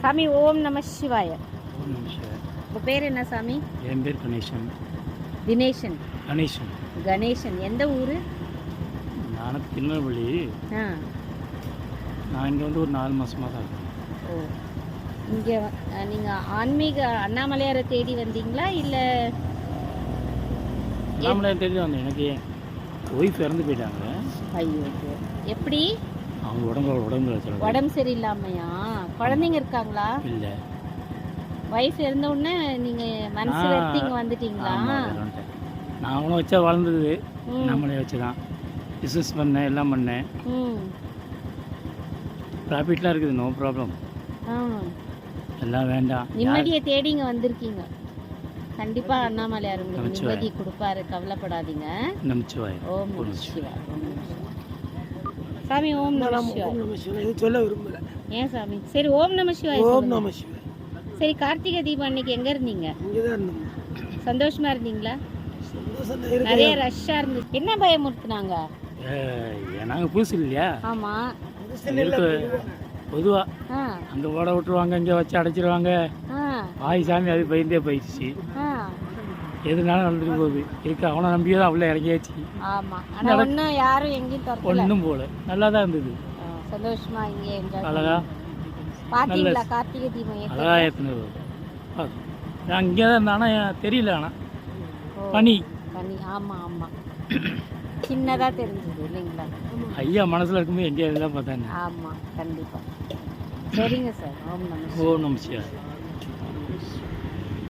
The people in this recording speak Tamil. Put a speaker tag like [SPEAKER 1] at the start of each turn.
[SPEAKER 1] சாமி ஓம் நம சிவாய. உங்கள் பேர் என்ன சாமி?
[SPEAKER 2] என் பேர் கணேசன்.
[SPEAKER 1] தினேஷன்
[SPEAKER 2] கணேசன்.
[SPEAKER 1] கணேசன். எந்த ஊர்?
[SPEAKER 2] நான் திருநெல்வேலி.
[SPEAKER 1] ஆ.
[SPEAKER 2] நான் இங்கே வந்து ஒரு நாலு மாதமாக தான் இருக்கேன்.
[SPEAKER 1] ஓ. இங்கே நீங்கள் ஆன்மீக அண்ணாமலையாரை தேடி வந்தீங்களா? இல்லை
[SPEAKER 2] நாமளே தெரிஞ்சு வந்தேன். எனக்கு ஒய்ஃப் இறந்து போயிட்டாங்க.
[SPEAKER 1] ஐயோ. எப்படி?
[SPEAKER 2] அவங்க உடம்பு உடம்பு
[SPEAKER 1] உடம்பு சரியில்லாமையா? குழந்தைங்க இருக்காங்களா?
[SPEAKER 2] இல்லை.
[SPEAKER 1] வயசு இருந்த உடனே நீங்கள் மனசு
[SPEAKER 2] ஆ.
[SPEAKER 1] வெறுத்து இங்கே வந்துட்டீங்களா?
[SPEAKER 2] நான் அவனும் வச்சா வளர்ந்தது. நம்மளே வச்சு தான் பிஸ்னஸ் பண்ணேன் எல்லாம் பண்ணேன். ப்ராஃபிட்லாம் இருக்குது நோ ப்ராப்ளம் எல்லாம் வேண்டாம்.
[SPEAKER 1] நிம்மதியை தேடி இங்கே வந்திருக்கீங்க. கண்டிப்பாக அண்ணாமலையார் உங்களுக்கு. நிம்மதி கொடுப்பாரு கவலைப்படாதீங்க. ஓம் சிவாய். ஓம் சிவாய். சாமி ஓம் நம சிவாய்.
[SPEAKER 3] இது சொல்ல விரும்பல.
[SPEAKER 1] ஏன் சாமி? சரி ஓம் நம சிவாய்
[SPEAKER 3] ஓம். நம சிவாய்.
[SPEAKER 1] சரி கார்த்திகை தீபம் அன்னைக்கு எங்க இருந்தீங்க?
[SPEAKER 3] இங்கே தான் இருந்தோம்.
[SPEAKER 1] சந்தோஷமா இருந்தீங்களா? நிறைய ரஷ்ஷா இருந்துச்சு என்ன பயமுறுத்துனாங்க?
[SPEAKER 2] நாங்கள் புதுசு இல்லையா?
[SPEAKER 1] ஆமா. ஆ.
[SPEAKER 2] அங்கே ஓட விட்டுருவாங்க இங்கே வச்சு அடைச்சிருவாங்க. ஆய் சாமி அது பயந்தே போயிடுச்சு. எதுனாலும் நடந்துட்டு போகுது. இருக்கு அவனை நம்பியே தான் அவ்வளோ இறங்கியாச்சு.
[SPEAKER 1] ஆமா. ஆனா ஒன்றும் யாரும் எங்கேயும் திறக்கல.
[SPEAKER 2] ஒன்றும் போல நல்லா தான் இருந்தது
[SPEAKER 1] சந்தோஷமா இங்கே என்ஜாய்
[SPEAKER 2] அழகா.
[SPEAKER 1] பாத்தீங்களா கார்த்திகை தீபம்
[SPEAKER 2] அழகா ஏற்றுனது நான் இங்கே தான் இருந்தேன்? ஆனால் தெரியல ஆனால் பனி.
[SPEAKER 1] பண்ணி ஆமா ஆமா. சின்னதா தெரிஞ்சது இல்லைங்களா?
[SPEAKER 2] ஐயா மனசில் இருக்கும்போது எங்கேயா தான் பார்த்தாங்க
[SPEAKER 1] ஆமா கண்டிப்பா. சரிங்க சார். ஓம் நம
[SPEAKER 2] ஓ நமச்சியா